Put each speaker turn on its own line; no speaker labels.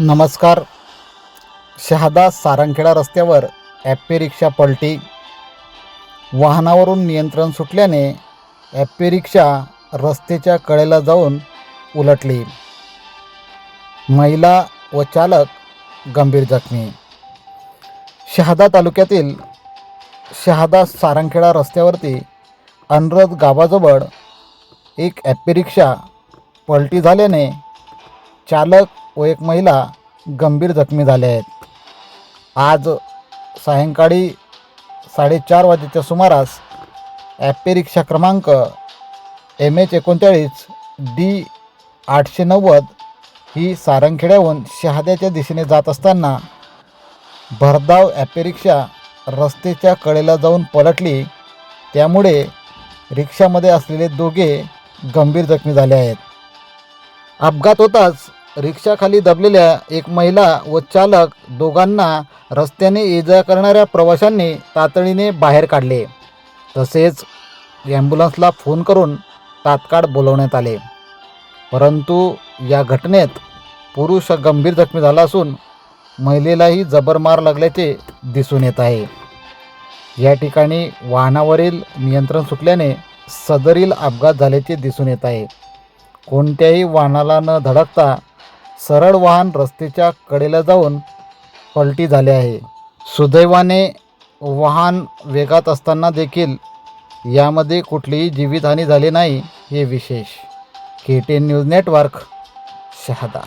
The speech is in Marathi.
नमस्कार. शहादा सारंगखेडा रस्त्यावर ॲप्पे रिक्षा पलटी. वाहनावरून नियंत्रण सुटल्याने ॲप्पे रिक्षा रस्त्याच्या कडेला जाऊन उलटली. महिला व चालक गंभीर जखमी. शहादा तालुक्यातील शहादा सारंगखेडा रस्त्यावरती अनरद गावाजवळ एक ॲप्पे रिक्षा पलटी झाल्याने चालक व एक महिला गंभीर जखमी झाल्या आहेत. आज सायंकाळी साडेचार वाजेच्या सुमारास ॲप्पे रिक्षा क्रमांक एम एच एकोणचाळीस डी आठशे नव्वद ही सारंगखेड्याहून शहाद्याच्या दिशेने जात असताना भरधाव ॲप्पे रिक्षा रस्त्याच्या कडेला जाऊन पलटली. त्यामुळे रिक्षामध्ये असलेले दोघे गंभीर जखमी झाले आहेत. अपघात होताच रिक्षाखाली दबलेल्या एक महिला व चालक दोघांना रस्त्याने ये जा करणाऱ्या प्रवाशांनी तातडीने बाहेर काढले. तसेच ॲम्ब्युलन्सला फोन करून तात्काळ बोलवण्यात आले. परंतु या घटनेत पुरुष गंभीर जखमी झाला असून महिलेलाही जबर मार लागल्याचे दिसून येत आहे. या ठिकाणी वाहनावरील नियंत्रण सुटल्याने सदरील अपघात झाल्याचे दिसून येत आहे. कोणत्याही वाहनाला न धडकता सरळ वाहन रस्त्याच्या कडेला जाऊन पलटी झाले आहे. सुदैवाने वाहन वेगात असताना देखील यामध्ये कुठलीही जीवितहानी झाली नाही हे विशेष. K T news network Shahada.